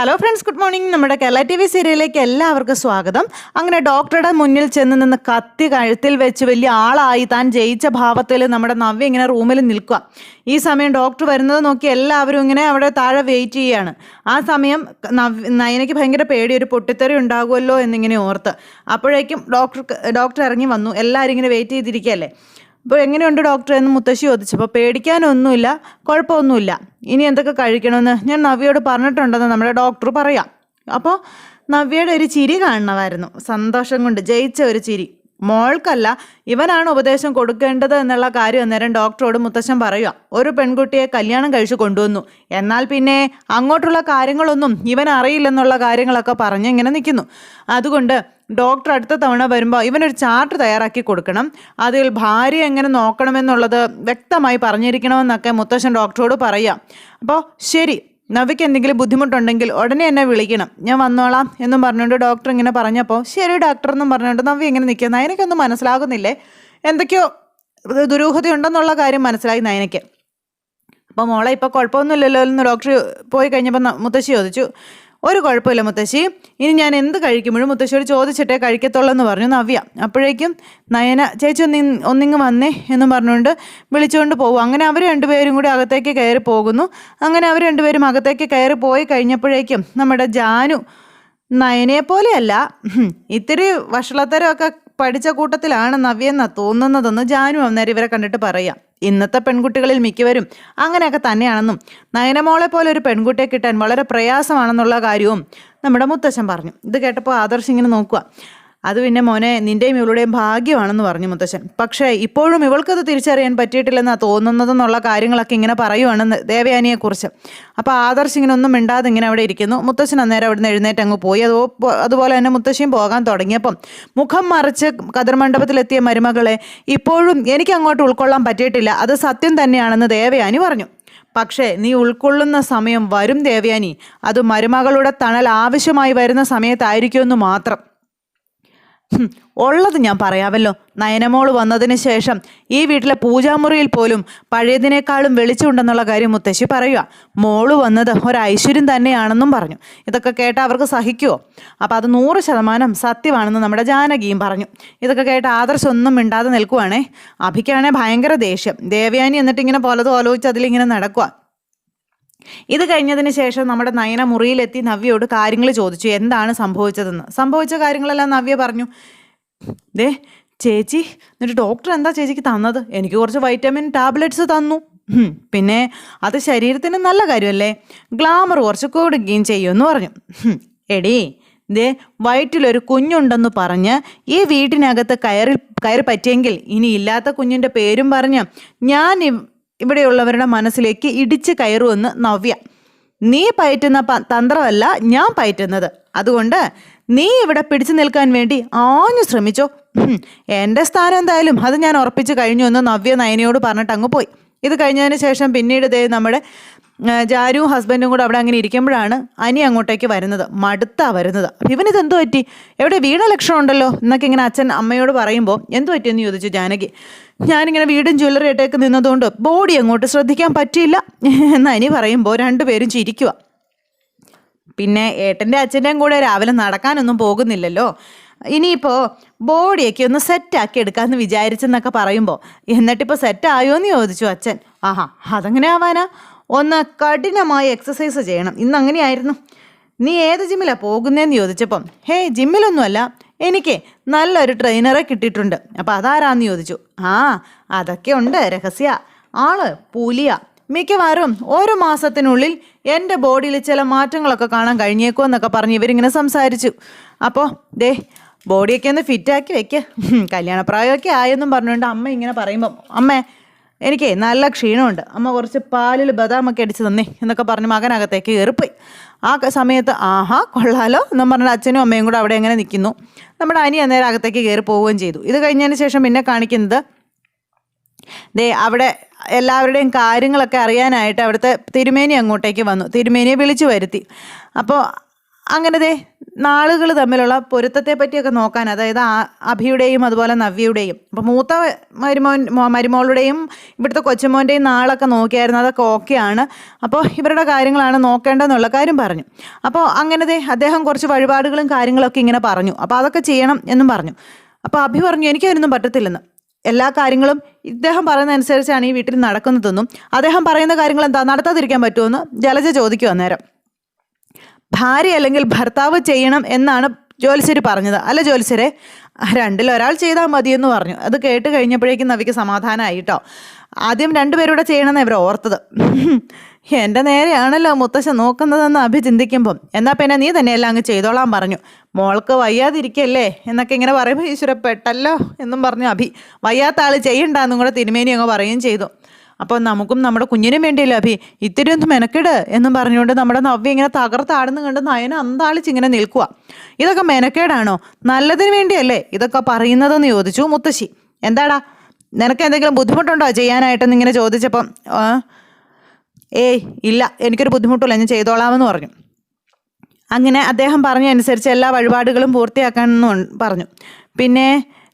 Hello friends good morning നമ്മുടെ Kerala T V സീരിയലിലേക്ക് എല്ലാവർക്കും സ്വാഗതം. അങ്ങനെ ഡോക്ടറുടെ മുന്നിൽ ചെന്ന് നിന്ന് കത്തി കഴുത്തിൽ വെച്ച് വലിയ ആളായി താൻ ജയിച്ച ഭാവത്തിൽ നമ്മുടെ നവ്യ ഇങ്ങനെ റൂമിൽ നിൽക്കുക. ഈ സമയം ഡോക്ടർ വരുന്നത് നോക്കി എല്ലാവരും ഇങ്ങനെ അവിടെ താഴെ വെയിറ്റ് ചെയ്യുകയാണ്. ആ സമയം നവ് നയനയ്ക്ക് ഭയങ്കര പേടി ഒരു പൊട്ടിത്തെറി ഉണ്ടാകുമല്ലോ എന്നിങ്ങനെ ഓർത്ത്. അപ്പോഴേക്കും ഡോക്ടർ ഡോക്ടർ ഇറങ്ങി വന്നു. എല്ലാവരും ഇങ്ങനെ വെയിറ്റ് ചെയ്തിരിക്കുകയല്ലേ? അപ്പോൾ എങ്ങനെയുണ്ട് ഡോക്ടർ എന്ന് മുത്തശ്ശി ചോദിച്ചു. അപ്പോൾ പേടിക്കാനൊന്നുമില്ല കുഴപ്പമൊന്നുമില്ല. ഇനി എന്തൊക്കെ കഴിക്കണമെന്ന് ഞാൻ നവ്യയോട് പറഞ്ഞിട്ടുണ്ടെന്ന് നമ്മുടെ ഡോക്ടർ പറയാം. അപ്പോൾ നവ്യയുടെ ഒരു ചിരി കാണണമായിരുന്നു. സന്തോഷം കൊണ്ട് ജയിച്ച ഒരു ചിരി. മോൾക്കല്ല ഇവനാണ് ഉപദേശം കൊടുക്കേണ്ടത് എന്നുള്ള കാര്യം അന്നേരം ഡോക്ടറോട് മുത്തശ്ശൻ പറയുക ഒരു പെൺകുട്ടിയെ കല്യാണം കഴിച്ചു കൊണ്ടുവന്നു. എന്നാൽ പിന്നെ അങ്ങോട്ടുള്ള കാര്യങ്ങളൊന്നും ഇവൻ അറിയില്ലെന്നുള്ള കാര്യങ്ങളൊക്കെ പറഞ്ഞ് ഇങ്ങനെ നിൽക്കുന്നു അതുകൊണ്ട് ഡോക്ടർ അടുത്ത തവണ വരുമ്പോൾ ഇവനൊരു ചാർട്ട് തയ്യാറാക്കി കൊടുക്കണം. അതിൽ ഭാര്യ എങ്ങനെ നോക്കണമെന്നുള്ളത് വ്യക്തമായി പറഞ്ഞിരിക്കണമെന്നൊക്കെ മുത്തശ്ശൻ ഡോക്ടറോട് പറയാം. അപ്പോൾ ശരി നവിക്ക് എന്തെങ്കിലും ബുദ്ധിമുട്ടുണ്ടെങ്കിൽ ഉടനെ എന്നെ വിളിക്കണം. ഞാൻ വന്നോളാം എന്നും പറഞ്ഞുകൊണ്ട് ഡോക്ടർ ഇങ്ങനെ പറഞ്ഞപ്പോൾ ശരി ഡോക്ടർ എന്നും പറഞ്ഞുകൊണ്ട് നവ്യ ഇങ്ങനെ നിൽക്കുന്ന നയനക്കൊന്നും മനസ്സിലാകുന്നില്ലേ? എന്തൊക്കെയോ ദുരൂഹതയുണ്ടെന്നുള്ള കാര്യം മനസ്സിലായി നയനയ്ക്ക്. അപ്പോൾ മോളെ ഇപ്പോൾ കുഴപ്പമൊന്നുമില്ലല്ലോ എന്ന് ഡോക്ടർ പോയി കഴിഞ്ഞപ്പോൾ മുത്തശ്ശി ചോദിച്ചു. ഒരു കുഴപ്പമില്ല മുത്തശ്ശി. ഇനി ഞാൻ എന്ത് കഴിക്കുമ്പോഴും മുത്തശ്ശിയോട് ചോദിച്ചിട്ടേ കഴിക്കത്തുള്ളൂ എന്ന് പറഞ്ഞു നവ്യ. അപ്പോഴേക്കും നയന ചേച്ചി ഒന്നി ഒന്നിങ്ങ് വന്നേ എന്നും പറഞ്ഞുകൊണ്ട് വിളിച്ചുകൊണ്ട് പോകും അങ്ങനെ അവർ രണ്ടുപേരും കൂടി അകത്തേക്ക് കയറി പോകുന്നു. അങ്ങനെ അവർ രണ്ടുപേരും അകത്തേക്ക് കയറി പോയി കഴിഞ്ഞപ്പോഴേക്കും നമ്മുടെ ജാനു നയനയെ പോലെയല്ല ഇത്തിരി വഷളത്തരമൊക്കെ പഠിച്ച കൂട്ടത്തിലാണ് നവ്യെന്ന തോന്നുന്നതെന്ന് ജാനു അന്നേരം ഇവരെ കണ്ടിട്ട് പറയാം. ഇന്നത്തെ പെൺകുട്ടികളിൽ മിക്കവരും അങ്ങനെയൊക്കെ തന്നെയാണെന്നും നയനമോളെ പോലെ ഒരു പെൺകുട്ടിയെ കിട്ടാൻ വളരെ പ്രയാസമാണെന്നുള്ള കാര്യവും നമ്മുടെ മുത്തശ്ശൻ പറഞ്ഞു. ഇത് കേട്ടപ്പോൾ ആദർശ് ഇങ്ങനെ നോക്കുക. അത് പിന്നെ മോനെ നിന്റെയും ഇവളുടെയും ഭാഗ്യമാണെന്ന് പറഞ്ഞു മുത്തശ്ശൻ. പക്ഷേ ഇപ്പോഴും ഇവൾക്കത് തിരിച്ചറിയാൻ പറ്റിയിട്ടില്ലെന്നാണ് തോന്നുന്നതെന്നുള്ള കാര്യങ്ങളൊക്കെ ഇങ്ങനെ പറയുവാണ് ദേവയാനിയെക്കുറിച്ച്. അപ്പോൾ ആദർശ് ഇങ്ങനെ ഒന്നും മിണ്ടാതെ ഇങ്ങനെ അവിടെ ഇരിക്കുന്നു. മുത്തശ്ശൻ അന്നേരം അവിടുന്ന് എഴുന്നേറ്റ് അങ്ങ് പോയി. അതോ അതുപോലെ തന്നെ മുത്തശ്ശിയും പോകാൻ തുടങ്ങിയപ്പം മുഖം മറിച്ച് കതിർമണ്ഡപത്തിലെത്തിയ മരുമകളെ ഇപ്പോഴും എനിക്ക് അങ്ങോട്ട് ഉൾക്കൊള്ളാൻ പറ്റിയിട്ടില്ല. അത് സത്യം തന്നെയാണെന്ന് ദേവയാനി പറഞ്ഞു. പക്ഷേ നീ ഉൾക്കൊള്ളുന്ന സമയം വരും ദേവയാനി. അത് മരുമകളുടെ തണൽ ആവശ്യമായി വരുന്ന സമയത്തായിരിക്കുമെന്ന് മാത്രം. ഉള്ളത് ഞാൻ പറയാമല്ലോ. നയനമോൾ വന്നതിന് ശേഷം ഈ വീട്ടിലെ പൂജാമുറിയിൽ പോലും പഴയതിനേക്കാളും വെളിച്ചമുണ്ടെന്നുള്ള കാര്യം മുത്തശ്ശി പറയുക മോൾ വന്നത് ഒരൈശ്വര്യം തന്നെയാണെന്നും പറഞ്ഞു. ഇതൊക്കെ കേട്ട അവർക്ക് സഹിക്കുമോ അപ്പം അത് നൂറ് ശതമാനം സത്യമാണെന്ന് നമ്മുടെ ജാനകിയും പറഞ്ഞു. ഇതൊക്കെ കേട്ട് ആദർശമൊന്നും മിണ്ടാതെ നിൽക്കുവാണേ. അഭിക്കാണെ ഭയങ്കര ദേഷ്യം. ദേവയാനി എന്നിട്ട് ഇങ്ങനെ പോലതും ആലോചിച്ച് അതിലിങ്ങനെ നടക്കുക ഇത് കഴിഞ്ഞതിന് ശേഷം നമ്മുടെ നയന മുറിയിലെത്തി നവ്യയോട് കാര്യങ്ങൾ ചോദിച്ചു. എന്താണ് സംഭവിച്ചതെന്ന്. സംഭവിച്ച കാര്യങ്ങളെല്ലാം നവ്യ പറഞ്ഞു. ദേ ചേച്ചി എന്നിട്ട് ഡോക്ടർ എന്താ ചേച്ചിക്ക് തന്നത്? എനിക്ക് കുറച്ച് വൈറ്റമിൻ ടാബ്ലറ്റ്സ് തന്നു. പിന്നെ അത് ശരീരത്തിന് നല്ല കാര്യമല്ലേ? ഗ്ലാമർ കുറച്ച് കൂടുകയും ചെയ്യുമെന്ന് പറഞ്ഞു. എടി ദേ വയറ്റിലൊരു കുഞ്ഞുണ്ടെന്ന് പറഞ്ഞ് ഈ വീട്ടിനകത്ത് കയറി കയറി പറ്റിയെങ്കിൽ ഇനി ഇല്ലാത്ത കുഞ്ഞിന്റെ പേരും പറഞ്ഞ് ഞാൻ ഇവിടെയുള്ളവരുടെ മനസ്സിലേക്ക് ഇടിച്ച് കയറുമെന്ന് നവ്യ. നീ പയറ്റുന്ന തന്ത്രമല്ല ഞാൻ പയറ്റുന്നത്. അതുകൊണ്ട് നീ ഇവിടെ പിടിച്ചു നിൽക്കാൻ വേണ്ടി ആഞ്ഞു ശ്രമിച്ചോ. എന്റെ സ്ഥാനം എന്തായാലും അത് ഞാൻ ഉറപ്പിച്ചു കഴിഞ്ഞു എന്ന് നവ്യ നയനയോട് പറഞ്ഞിട്ട് അങ്ങ് പോയി. ഇത് കഴിഞ്ഞതിന് ശേഷം പിന്നീട് ദേ നമ്മുടെ ആ, ജാരുവും ഹസ്ബൻഡും കൂടെ അവിടെ അങ്ങനെ ഇരിക്കുമ്പോഴാണ് അനി അങ്ങോട്ടേക്ക് വരുന്നത്. മടുത്താ വരുന്നത്. ഇവനിത് എന്തു പറ്റി? എവിടെ വീണ ലക്ഷണം ഉണ്ടല്ലോ? എന്നൊക്കെ ഇങ്ങനെ അച്ഛൻ അമ്മയോട് പറയുമ്പോൾ എന്തു പറ്റിയെന്ന് ചോദിച്ചു ജാനകി. ഞാനിങ്ങനെ വീടും ജ്വല്ലറി ആയിട്ടൊക്കെ നിന്നതുകൊണ്ട് ബോഡി അങ്ങോട്ട് ശ്രദ്ധിക്കാൻ പറ്റിയില്ല. എന്ന് അനി പറയുമ്പോൾ രണ്ടുപേരും ചിരിക്കുക പിന്നെ ഏട്ടന്റെ അച്ഛന്റെയും കൂടെ രാവിലെ നടക്കാനൊന്നും പോകുന്നില്ലല്ലോ. ഇനിയിപ്പോൾ ബോഡിയൊക്കെ ഒന്ന് സെറ്റാക്കി എടുക്കാമെന്ന് വിചാരിച്ചെന്നൊക്കെ പറയുമ്പോൾ എന്നിട്ടിപ്പോൾ സെറ്റായോ എന്ന് ചോദിച്ചു അച്ഛൻ. ആഹാ അതങ്ങനെ ആവാനാ? ഒന്ന് കഠിനമായ എക്സസൈസ് ചെയ്യണം. ഇന്ന് അങ്ങനെയായിരുന്നു നീ ഏത് ജിമ്മിലാണ് പോകുന്നതെന്ന് ചോദിച്ചപ്പം ഹേയ് ജിമ്മിലൊന്നുമല്ല എനിക്ക് നല്ലൊരു ട്രെയിനറെ കിട്ടിയിട്ടുണ്ട്. അപ്പം അതാരാന്ന് ചോദിച്ചു. ആ അതൊക്കെ ഉണ്ട് രഹസ്യ. ആൾ പുലിയ. മിക്കവാറും ഒരു മാസത്തിനുള്ളിൽ എന്റെ ബോഡിയിൽ ചില മാറ്റങ്ങളൊക്കെ കാണാൻ കഴിഞ്ഞേക്കോ എന്നൊക്കെ പറഞ്ഞ് ഇവരിങ്ങനെ സംസാരിച്ചു. അപ്പോൾ ദേ ബോഡിയൊക്കെ ഒന്ന് ഫിറ്റാക്കി വെക്ക്. ഹും, കല്യാണപ്രായമൊക്കെ ആയെന്നും പറഞ്ഞുകൊണ്ട് അമ്മ ഇങ്ങനെ പറയുമ്പം അമ്മേ എനിക്ക് നല്ല ക്ഷീണമുണ്ട്. അമ്മ കുറച്ച് പാലിൽ ബദാമൊക്കെ അടിച്ച് തന്നേ എന്നൊക്കെ പറഞ്ഞ് മകനകത്തേക്ക് കയറിപ്പോയി. ആ സമയത്ത് ആഹാ കൊള്ളാലോ എന്നും പറഞ്ഞ അച്ഛനും അമ്മയും കൂടെ അവിടെ എങ്ങനെ നിൽക്കുന്നു. നമ്മുടെ അനി അന്നേരം അകത്തേക്ക് കയറി പോവുകയും ചെയ്തു. ഇത് കഴിഞ്ഞതിന് ശേഷം പിന്നെ കാണിക്കുന്നത് ദേ അവിടെ എല്ലാവരുടെയും കാര്യങ്ങളൊക്കെ അറിയാനായിട്ട് അവിടുത്തെ തിരുമേനി അങ്ങോട്ടേക്ക് വന്നു. തിരുമേനിയെ വിളിച്ചു വരുത്തി. അപ്പോൾ അങ്ങനെ ദേ നാളുകൾ തമ്മിലുള്ള പൊരുത്തത്തെ പറ്റിയൊക്കെ നോക്കാൻ അതായത് അഭിയുടെയും അതുപോലെ നവ്യയുടെയും. അപ്പോൾ മൂത്ത മരുമോൻ മരുമോളുടെയും ഇവിടുത്തെ കൊച്ചുമോന്റെയും നാളൊക്കെ നോക്കിയായിരുന്നു അതൊക്കെ ഓക്കെയാണ്. അപ്പോൾ ഇവരുടെ കാര്യങ്ങളാണ് നോക്കേണ്ടതെന്നുള്ള കാര്യം പറഞ്ഞു. അപ്പോൾ അങ്ങനത്തെ അദ്ദേഹം കുറച്ച് വഴിപാടുകളും കാര്യങ്ങളൊക്കെ ഇങ്ങനെ പറഞ്ഞു. അപ്പോൾ അതൊക്കെ ചെയ്യണം എന്നും പറഞ്ഞു. അപ്പോൾ അഭി പറഞ്ഞു എനിക്കതിനൊന്നും പറ്റത്തില്ലെന്ന്. എല്ലാ കാര്യങ്ങളും ഇദ്ദേഹം പറയുന്ന അനുസരിച്ചാണ് ഈ വീട്ടിൽ നടക്കുന്നതെന്നും. അദ്ദേഹം പറയുന്ന കാര്യങ്ങൾ എന്താ നടത്താതിരിക്കാൻ പറ്റുമെന്ന് ജലജ ചോദിക്കും അന്നേരം. ഭാര്യ അല്ലെങ്കിൽ ഭർത്താവ് ചെയ്യണം എന്നാണ് ജോലിസര് പറഞ്ഞത്. അല്ല ജോലിശ്ശേരെ രണ്ടിൽ ഒരാൾ ചെയ്താൽ മതിയെന്ന് പറഞ്ഞു. അത് കേട്ട് കഴിഞ്ഞപ്പോഴേക്കും നവിക്ക് സമാധാനമായി കേട്ടോ ആദ്യം രണ്ടുപേരൂടെ ചെയ്യണമെന്ന് ഇവർ ഓർത്തത്. എന്റെ നേരെയാണല്ലോ മുത്തശ്ശൻ നോക്കുന്നതെന്ന് അഭി ചിന്തിക്കുമ്പം. എന്നാൽ പിന്നെ നീ തന്നെ എല്ലാം അങ്ങ് ചെയ്തോളാൻ പറഞ്ഞു. മോൾക്ക് വയ്യാതിരിക്കല്ലേ എന്നൊക്കെ ഇങ്ങനെ പറയുമ്പോൾ ഈശ്വര പെട്ടല്ലോ എന്നും പറഞ്ഞു അഭി. വയ്യാത്ത ആൾ ചെയ്യണ്ടെന്നും കൂടെ തിരുമേനി അങ്ങ് പറയുകയും ചെയ്തു. അപ്പോൾ നമുക്കും നമ്മുടെ കുഞ്ഞിനും വേണ്ടിയല്ലേ അഭി? ഇത്തിരി ഒന്ന് മെനക്കെട് എന്നും പറഞ്ഞുകൊണ്ട് നമ്മുടെ നവ്യ ഇങ്ങനെ തകർത്താടുന്നു കണ്ട് നയന അന്താളിച്ച് ഇങ്ങനെ നിൽക്കുക ഇതൊക്കെ മെനക്കേടാണോ? നല്ലതിന് വേണ്ടിയല്ലേ ഇതൊക്കെ പറയുന്നതെന്ന് ചോദിച്ചു മുത്തശ്ശി. എന്താടാ? നിനക്ക് എന്തെങ്കിലും ബുദ്ധിമുട്ടുണ്ടോ ചെയ്യാനായിട്ടെന്ന് ഇങ്ങനെ ചോദിച്ചപ്പം? ഏയ് ഇല്ല എനിക്കൊരു ബുദ്ധിമുട്ടില്ല ഞാൻ ചെയ്തോളാമെന്ന് പറഞ്ഞു. അങ്ങനെ അദ്ദേഹം പറഞ്ഞ അനുസരിച്ച് എല്ലാ വഴിപാടുകളും പൂർത്തിയാക്കാമെന്ന് പറഞ്ഞു. പിന്നെ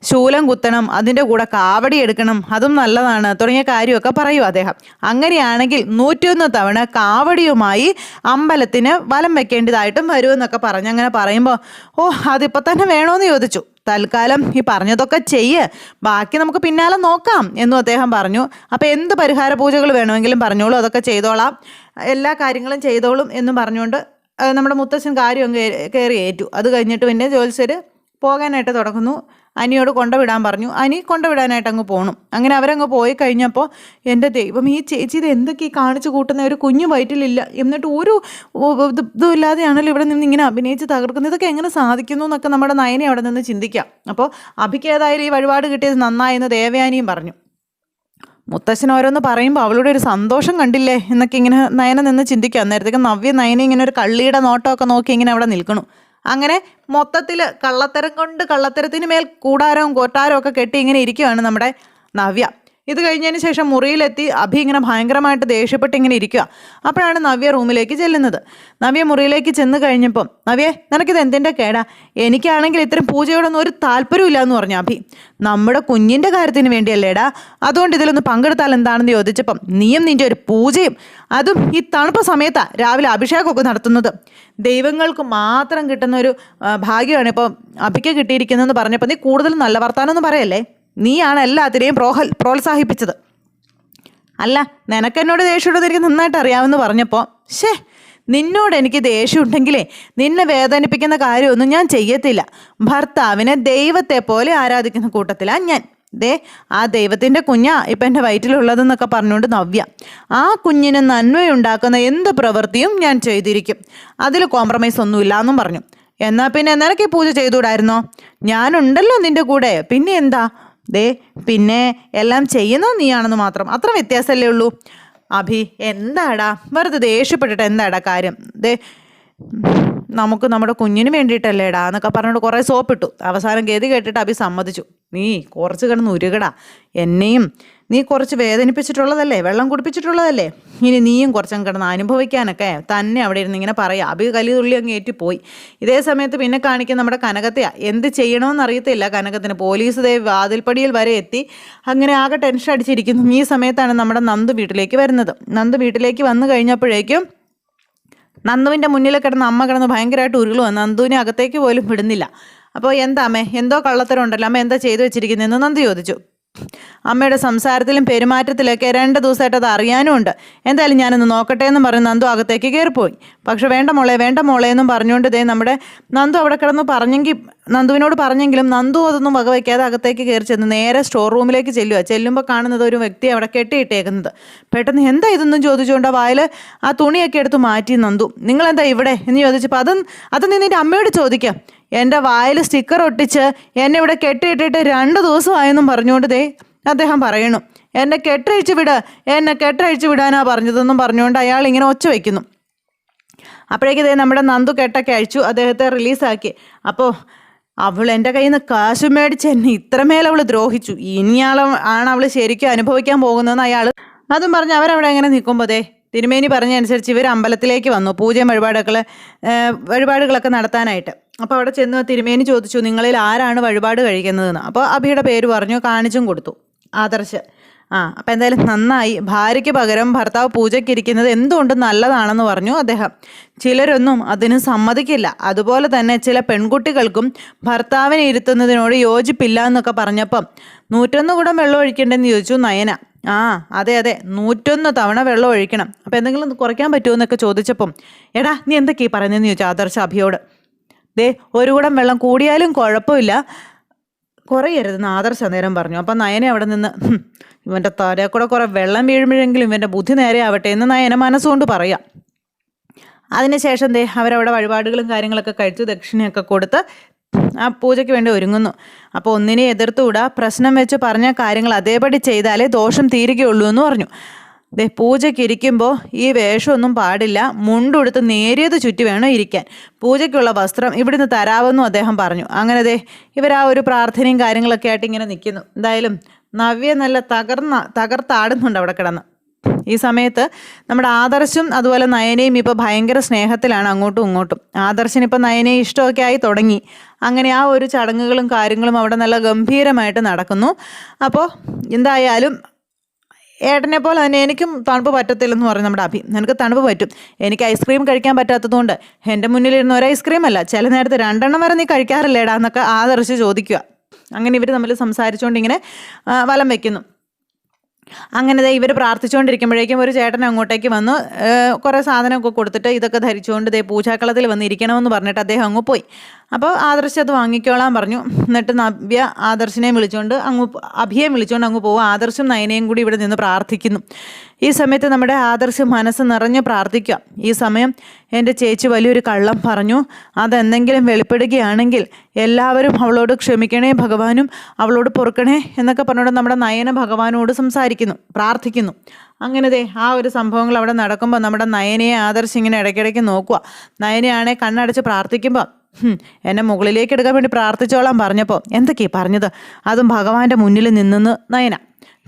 ശൂലം കുത്തണം അതിന്റെ കൂടെ കാവടി എടുക്കണം അതും നല്ലതാണ് തുടങ്ങിയ കാര്യമൊക്കെ പറയും അദ്ദേഹം. അങ്ങനെയാണെങ്കിൽ നൂറ്റിയൊന്ന് തവണ കാവടിയുമായി അമ്പലത്തിന് വലം വെക്കേണ്ടതായിട്ടും വരുമെന്നൊക്കെ പറഞ്ഞ് അങ്ങനെ പറയുമ്പോൾ ഓ അതിപ്പോൾ തന്നെ വേണോന്ന് ചോദിച്ചു. തൽക്കാലം ഈ പറഞ്ഞതൊക്കെ ചെയ്യ് ബാക്കി നമുക്ക് പിന്നാലെ നോക്കാം എന്നും അദ്ദേഹം പറഞ്ഞു. അപ്പോൾ എന്ത് പരിഹാര പൂജകൾ വേണമെങ്കിലും പറഞ്ഞോളൂ അതൊക്കെ ചെയ്തോളാം. എല്ലാ കാര്യങ്ങളും ചെയ്തോളും എന്നും പറഞ്ഞുകൊണ്ട് നമ്മുടെ മുത്തശ്ശൻ കാര്യം കയറി ഏറ്റു. അത് കഴിഞ്ഞിട്ട് പിന്നെ ജോത്സ്യർ പോകാനായിട്ട് തുടങ്ങുന്നു. അനിയോട് കൊണ്ടുവിടാൻ പറഞ്ഞു. അനി കൊണ്ടുവിടാനായിട്ട് അങ്ങ് പോകണം അങ്ങനെ അവരങ്ങ് പോയി കഴിഞ്ഞപ്പോൾ എന്റെ ദൈവം ഈ ചേച്ചി ഇത് എന്തൊക്കെ കാണിച്ചു കൂട്ടുന്ന? ഒരു കുഞ്ഞു വയറ്റിലില്ല. എന്നിട്ട് ഒരു ഇതും ഇല്ലാതെയാണല്ലോ ഇവിടെ നിന്ന് ഇങ്ങനെ അഭിനയിച്ച് തകർക്കുന്നത്. ഇതൊക്കെ എങ്ങനെ സാധിക്കുന്നു എന്നൊക്കെ നമ്മുടെ നയനെ അവിടെ നിന്ന് ചിന്തിക്കാം. അപ്പോൾ അഭിക്ക് ഏതായാലും ഈ വഴിപാട് കിട്ടിയത് നന്നായെന്ന് ദേവയാനിയും പറഞ്ഞു. മുത്തശ്ശൻ ഓരോന്ന് പറയുമ്പോൾ അവളുടെ ഒരു സന്തോഷം കണ്ടില്ലേ? എന്നൊക്കെ ഇങ്ങനെ നയന നിന്ന് ചിന്തിക്കാം. അന്നേരത്തേക്ക് നവ്യ നയന ഇങ്ങനെ ഒരു കള്ളിയുടെ നോട്ടമൊക്കെ നോക്കി ഇങ്ങനെ അവിടെ നിൽക്കണു. അങ്ങനെ മൊത്തത്തിൽ കള്ളത്തരം കൊണ്ട് കള്ളത്തരത്തിന് മേൽ കൂടാരവും കൊട്ടാരവും ഒക്കെ കെട്ടി ഇങ്ങനെ ഇരിക്കുകയാണ് നമ്മുടെ നവ്യ. ഇത് കഴിഞ്ഞതിന് ശേഷം മുറിയിലെത്തി അഭി ഇങ്ങനെ ഭയങ്കരമായിട്ട് ദേഷ്യപ്പെട്ട് ഇങ്ങനെ ഇരിക്കുക അപ്പോഴാണ് നവ്യ റൂമിലേക്ക് ചെല്ലുന്നത്. നവ്യ മുറിയിലേക്ക് ചെന്ന് കഴിഞ്ഞപ്പം നവ്യേ നിനക്കിത് എന്തിന്റെ കേടാ? എനിക്കാണെങ്കിൽ ഇത്തരം പൂജയോടൊന്നും ഒരു താല്പര്യമില്ല എന്ന് പറഞ്ഞു അഭി. നമ്മുടെ കുഞ്ഞിന്റെ കാര്യത്തിന് വേണ്ടിയല്ലേടാ? അതുകൊണ്ട് ഇതിലൊന്ന് പങ്കെടുത്താൽ എന്താണെന്ന് ചോദിച്ചപ്പം നീയും നിന്റെ ഒരു പൂജയും അതും ഈ തണുപ്പ് സമയത്താണ് രാവിലെ അഭിഷേകമൊക്കെ നടത്തുന്നത്. ദൈവങ്ങൾക്ക് മാത്രം കിട്ടുന്ന ഒരു ഭാഗ്യമാണ് ഇപ്പോൾ അഭിക്ക് കിട്ടിയിരിക്കുന്നതെന്ന് പറഞ്ഞപ്പോൾ നീ കൂടുതൽ നല്ല വർത്താനമൊന്നും പറയല്ലേ? നീയാണ് എല്ലാത്തിനെയും പ്രോഹൽ പ്രോത്സാഹിപ്പിച്ചത്. അല്ല നിനക്കെന്നോട് ദേഷ്യമുള്ളത് എനിക്ക് നന്നായിട്ട് അറിയാമെന്ന് പറഞ്ഞപ്പോൾ ഷേ നിന്നോട് എനിക്ക് ദേഷ്യമുണ്ടെങ്കിലേ നിന്നെ വേദനിപ്പിക്കുന്ന കാര്യമൊന്നും ഞാൻ ചെയ്യത്തില്ല. ഭർത്താവിനെ ദൈവത്തെ പോലെ ആരാധിക്കുന്ന കൂട്ടത്തിലാണ് ഞാൻ. ദേ ആ ദൈവത്തിന്റെ കുഞ്ഞാ ഇപ്പം എന്റെ വയറ്റിലുള്ളതെന്നൊക്കെ പറഞ്ഞുകൊണ്ട് നവ്യ. ആ കുഞ്ഞിന് നന്മയുണ്ടാക്കുന്ന എന്ത് പ്രവൃത്തിയും ഞാൻ ചെയ്തിരിക്കും. അതിൽ കോംപ്രമൈസ് ഒന്നുമില്ല എന്നും പറഞ്ഞു. എന്നാൽ പിന്നെ നിനക്ക് പൂജ ചെയ്തുകൂടായിരുന്നോ? ഞാനുണ്ടല്ലോ നിന്റെ കൂടെ. പിന്നെ എന്താ? ദേ പിന്നെ എല്ലാം ചെയ്യുന്നത് നീയാണെന്ന് മാത്രം. അത്ര വ്യത്യാസമല്ലേ ഉള്ളൂ? അഭി എന്താടാ? വെറുതെ ദേഷ്യപ്പെട്ടിട്ട് എന്താടാ കാര്യം? ദേ നമുക്ക് നമ്മുടെ കുഞ്ഞിന് വേണ്ടിയിട്ടല്ലേടാ എന്നൊക്കെ പറഞ്ഞുകൊണ്ട് കുറേ സോപ്പിട്ടു. അവസാനം ഗതി കേട്ടിട്ട് അഭി സമ്മതിച്ചു. നീ കുറച്ച് കിടന്ന് ഉരുകടാ. എന്നെയും നീ കുറച്ച് വേദനിപ്പിച്ചിട്ടുള്ളതല്ലേ? വെള്ളം കുടിപ്പിച്ചിട്ടുള്ളതല്ലേ? ഇനി നീയും കുറച്ചങ്ങ് കിടന്ന് അനുഭവിക്കാനൊക്കെ തന്നെ അവിടെ ഇരുന്ന് ഇങ്ങനെ പറയാം അഭി കലി തുള്ളി അങ്ങ് ഏറ്റിപ്പോയി. ഇതേ സമയത്ത് പിന്നെ കാണിക്കുന്ന നമ്മുടെ കനകത്തെയാ. എന്ത് ചെയ്യണമെന്ന് അറിയത്തില്ല കനകത്തിന്. പോലീസ് ദേ വാതിൽപ്പടിയിൽ വരെ എത്തി. അങ്ങനെ ആകെ ടെൻഷൻ അടിച്ചിരിക്കുന്നു. ഈ സമയത്താണ് നമ്മുടെ നന്ദു വീട്ടിലേക്ക് വരുന്നത്. നന്ദു വീട്ടിലേക്ക് വന്നു കഴിഞ്ഞപ്പോഴേക്കും നന്ദുവിന്റെ മുന്നിൽ കിടന്ന അമ്മ കിടന്ന് ഭയങ്കരമായിട്ട് ഉരുളുവാ. നന്ദുവിനെ അകത്തേക്ക് പോലും വിടുന്നില്ല. അപ്പോൾ എന്താ അമ്മേ? എന്തോ കള്ളത്തരം ഉണ്ടല്ലോ അമ്മ എന്താ ചെയ്തു വെച്ചിരിക്കുന്നതെന്ന് നന്ദു ചോദിച്ചു. അമ്മയുടെ സംസാരത്തിലും പെരുമാറ്റത്തിലൊക്കെ രണ്ട് ദിവസമായിട്ട് അത് അറിയാനും ഉണ്ട്. എന്തായാലും ഞാനൊന്ന് നോക്കട്ടെ എന്ന് പറഞ്ഞ് നന്ദു അകത്തേക്ക് കയറിപ്പോയി. പക്ഷെ വേണ്ട മോളെ വേണ്ട മോളെ എന്നും പറഞ്ഞുകൊണ്ട് ദേ നമ്മുടെ നന്ദു അവിടെ കിടന്ന് പറഞ്ഞെങ്കിൽ നന്ദുവിനോട് പറഞ്ഞെങ്കിലും നന്ദു അതൊന്നും വകവയ്ക്കാതെ അകത്തേക്ക് കയറി ചെന്ന് നേരെ സ്റ്റോർ റൂമിലേക്ക് ചെല്ലുക ചെല്ലുമ്പോൾ കാണുന്നത് ഒരു വ്യക്തി അവിടെ കെട്ടിയിട്ടേക്കുന്നത്. പെട്ടെന്ന് എന്താ ഇതൊന്നും ചോദിച്ചുകൊണ്ട് വായിൽ ആ തുണിയൊക്കെ എടുത്ത് മാറ്റി നന്ദു. നിങ്ങളെന്താ ഇവിടെ? എന്ന് ചോദിച്ചപ്പോൾ അതും അത് നീ നിന്റെ അമ്മയോട് ചോദിക്കാം. എന്റെ വായിൽ സ്റ്റിക്കർ ഒട്ടിച്ച് എന്നെ ഇവിടെ കെട്ടിയിട്ടിട്ട് രണ്ട് ദിവസമായെന്നും പറഞ്ഞുകൊണ്ട് ദേ അദ്ദേഹം പറയണു എന്നെ കെട്ടഴിച്ച് വിട്. എന്നെ കെട്ടഴിച്ച് വിടാനാ പറഞ്ഞതെന്നും പറഞ്ഞുകൊണ്ട് അയാൾ ഇങ്ങനെ ഒച്ച വയ്ക്കുന്നു അപ്പോഴേക്കും ഇതേ നമ്മുടെ നന്ദു കെട്ടൊക്കെ അഴിച്ചു. അദ്ദേഹത്തെ റിലീസാക്കി അപ്പോൾ അവൾ എന്റെ കയ്യിൽ നിന്ന് കാശ് മേടിച്ച് എന്നെ ഇത്രമേൽ അവൾ ദ്രോഹിച്ചു. ഇനിയാൾ ആണ് അവൾ ശരിക്കും അനുഭവിക്കാൻ പോകുന്നതെന്ന് അയാൾ അതും പറഞ്ഞ് അവരവിടെ എങ്ങനെ നിൽക്കുമ്പോൾ ദേ തിരുമേനി പറഞ്ഞനുസരിച്ച് ഇവർ അമ്പലത്തിലേക്ക് വന്നു പൂജയും വഴിപാടുകൾ വഴിപാടുകളൊക്കെ നടത്താനായിട്ട്. അപ്പോൾ അവിടെ ചെന്ന് തിരുമേനി ചോദിച്ചു നിങ്ങളിൽ ആരാണ് വഴിപാട് കഴിക്കുന്നതെന്ന്? അപ്പോൾ അഭിയുടെ പേര് പറഞ്ഞു കാണിച്ചും കൊടുത്തു. ആദർശ്. ആ അപ്പം എന്തായാലും നന്നായി. ഭാര്യയ്ക്ക് പകരം ഭർത്താവ് പൂജയ്ക്കിരിക്കുന്നത് എന്തുകൊണ്ട് നല്ലതാണെന്ന് പറഞ്ഞു അദ്ദേഹം. ചിലരൊന്നും അതിന് സമ്മതിക്കില്ല. അതുപോലെ തന്നെ ചില പെൺകുട്ടികൾക്കും ഭർത്താവിനെ ഇരുത്തുന്നതിനോട് യോജിപ്പില്ല എന്നൊക്കെ പറഞ്ഞപ്പം നൂറ്റൊന്ന് കൂടം വെള്ളം ഒഴിക്കണ്ടെന്ന് ചോദിച്ചു നയന. ആ അതെ അതെ നൂറ്റൊന്ന് തവണ വെള്ളം ഒഴിക്കണം. അപ്പം എന്തെങ്കിലും കുറയ്ക്കാൻ പറ്റുമോ എന്നൊക്കെ ചോദിച്ചപ്പം എടാ നീ എന്തൊക്കെയാ പറയുന്നതെന്ന് ചോദിച്ചു ആദർശ അഭിയോട്. ദേ ഒരു കൂടം വെള്ളം കൂടിയാലും കുഴപ്പമില്ല. കുറയരുതെന്ന് ആദർശ നേരം പറഞ്ഞു. അപ്പം നയനെ അവിടെ നിന്ന് "ഹും, ഇവന്റെ തലയിൽ കൂടെ കുറേ വെള്ളം വീഴുമ്പോഴെങ്കിലും ഇവന്റെ ബുദ്ധി നേരെ ആവട്ടെ എന്ന് നയന മനസ്സുകൊണ്ട് പറയാം. അതിനുശേഷം ദേ അവരവിടെ വഴിപാടുകളും കാര്യങ്ങളൊക്കെ കഴിച്ചു ദക്ഷിണയൊക്കെ കൊടുത്ത് ആ പൂജയ്ക്ക് വേണ്ടി ഒരുങ്ങുന്നു. അപ്പോൾ ഒന്നിനെ എതിർത്തുകൂടാ പ്രശ്നം വെച്ച് പറഞ്ഞ കാര്യങ്ങൾ അതേപടി ചെയ്താലേ ദോഷം തീരുകയുള്ളൂ എന്ന് പറഞ്ഞു. ദേ പൂജയ്ക്ക് ഇരിക്കുമ്പോൾ ഈ വേഷമൊന്നും പാടില്ല. മുണ്ടുടുത്ത് നേരിയത് ചുറ്റി വേണം ഇരിക്കാൻ. പൂജയ്ക്കുള്ള വസ്ത്രം ഇവിടുന്ന് തരാമെന്നും അദ്ദേഹം പറഞ്ഞു. അങ്ങനെ ദേ ഇവർ ആ ഒരു പ്രാർത്ഥനയും കാര്യങ്ങളൊക്കെ ആയിട്ട് ഇങ്ങനെ നിൽക്കുന്നു. എന്തായാലും നവ്യ നല്ല തകർന്ന തകർത്താടുന്നുണ്ട് അവിടെ കിടന്ന്. ഈ സമയത്ത് നമ്മുടെ ആദർശും അതുപോലെ നയനയും ഇപ്പോൾ ഭയങ്കര സ്നേഹത്തിലാണ് അങ്ങോട്ടും ഇങ്ങോട്ടും. ആദർശന് ഇപ്പോൾ നയനെ ഇഷ്ടമൊക്കെ ആയി തുടങ്ങി. അങ്ങനെ ആ ഒരു ചടങ്ങുകളും കാര്യങ്ങളും അവിടെ നല്ല ഗംഭീരമായിട്ട് നടക്കുന്നു. അപ്പോൾ എന്തായാലും ഏട്ടനെ പോലെ തന്നെ എനിക്കും തണുപ്പ് പറ്റത്തില്ലെന്ന് പറഞ്ഞു നമ്മുടെ അഭി. നിനക്ക് തണുപ്പ് പറ്റും. എനിക്ക് ഐസ്ക്രീം കഴിക്കാൻ പറ്റാത്തതുകൊണ്ട് എന്റെ മുന്നിലിരുന്ന ഒരു ഐസ്ക്രീം അല്ല. ചില നേരത്തെ രണ്ടെണ്ണം വരെ നീ കഴിക്കാറില്ലേടാ എന്നൊക്കെ ആദർശ് ചോദിക്കുക. അങ്ങനെ ഇവർ തമ്മിൽ സംസാരിച്ചുകൊണ്ട് ഇങ്ങനെ വലം വെക്കുന്നു. അങ്ങനെ ഇവർ പ്രാർത്ഥിച്ചുകൊണ്ടിരിക്കുമ്പോഴേക്കും ഒരു ചേട്ടൻ അങ്ങോട്ടേക്ക് വന്നു കുറേ സാധനമൊക്കെ കൊടുത്തിട്ട് ഇതൊക്കെ ധരിച്ചുകൊണ്ട് ദേ പൂജാക്കളത്തിൽ വന്നിരിക്കണമെന്ന് പറഞ്ഞിട്ട് അദ്ദേഹം അങ്ങ് പോയി. അപ്പോൾ ആദർശ് അത് വാങ്ങിക്കോളാൻ പറഞ്ഞു. എന്നിട്ട് നവ്യ ആദർശിനെയും വിളിച്ചുകൊണ്ട് അങ്ങ് അഭിയെ വിളിച്ചുകൊണ്ട് അങ്ങ് പോകും ആദർശും നയനയും കൂടി ഇവിടെ നിന്ന് പ്രാർത്ഥിക്കുന്നു. ഈ സമയത്ത് നമ്മുടെ ആദർശ മനസ്സ് നിറഞ്ഞ് പ്രാർത്ഥിക്കുക ഈ സമയം എന്റെ ചേച്ചി വലിയൊരു കള്ളം പറഞ്ഞു. അതെന്തെങ്കിലും വെളിപ്പെടുകയാണെങ്കിൽ എല്ലാവരും അവളോട് ക്ഷമിക്കണേ ഭഗവാനും അവളോട് പൊറുക്കണേ എന്നൊക്കെ പറഞ്ഞുകൊണ്ട് നമ്മുടെ നയന ഭഗവാനോട് സംസാരിക്കുന്നു പ്രാർത്ഥിക്കുന്നു. അങ്ങനെ ദേ ആ ഒരു സംഭവങ്ങൾ അവിടെ നടക്കുമ്പോൾ നമ്മുടെ നയനയെ ആദർശ് ഇങ്ങനെ ഇടയ്ക്കിടയ്ക്ക് നോക്കുക. നയനയാണെ കണ്ണടച്ച് പ്രാർത്ഥിക്കുമ്പോൾ എന്നെ മുകളിലേക്ക് എടുക്കാൻ വേണ്ടി പ്രാർത്ഥിച്ചോളാം പറഞ്ഞപ്പോൾ എന്തൊക്കെയാണ് പറഞ്ഞത്? അതും ഭഗവാന്റെ മുന്നിൽ നിന്നെന്ന് നയന.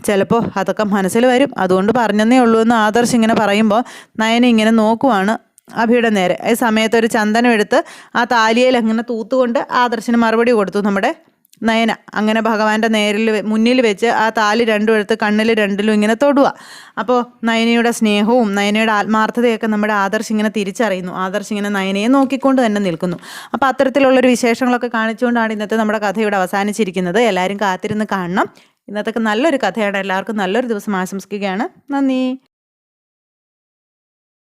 ചിലപ്പോൾ അതൊക്കെ മനസ്സിൽ വരും. അതുകൊണ്ട് പറഞ്ഞതേ ഉള്ളൂ എന്ന് ആദർശ് ഇങ്ങനെ പറയുമ്പോൾ നയന ഇങ്ങനെ നോക്കുവാണ് അഭിയുടെ നേരെ. ഈ സമയത്ത് ഒരു ചന്ദനം എടുത്ത് ആ താലിയിൽ അങ്ങനെ തൂത്തുകൊണ്ട് ആദർശിന് മറുപടി കൊടുത്തു. നമ്മുടെ നയന അങ്ങനെ ഭഗവാന്റെ നേരിൽ മുന്നിൽ വെച്ച് ആ താലി രണ്ടും എടുത്ത് കണ്ണിൽ രണ്ടിലും ഇങ്ങനെ തൊടുക. അപ്പോൾ നയനയുടെ സ്നേഹവും നയനയുടെ ആത്മാർത്ഥതയൊക്കെ നമ്മുടെ ആദർശ് ഇങ്ങനെ തിരിച്ചറിയുന്നു. ആദർശ് ഇങ്ങനെ നയനയെ നോക്കിക്കൊണ്ട് തന്നെ നിൽക്കുന്നു. അപ്പോൾ അത്തരത്തിലുള്ളൊരു വിശേഷങ്ങളൊക്കെ കാണിച്ചുകൊണ്ടാണ് ഇന്നത്തെ നമ്മുടെ കഥ ഇവിടെ അവസാനിച്ചിരിക്കുന്നത്. എല്ലാവരും കാത്തിരുന്ന് കാണണം. ഇന്നത്തെ നല്ലൊരു കഥയാണ്. എല്ലാവർക്കും നല്ലൊരു ദിവസം ആശംസിക്കുകയാണ്. നന്ദി.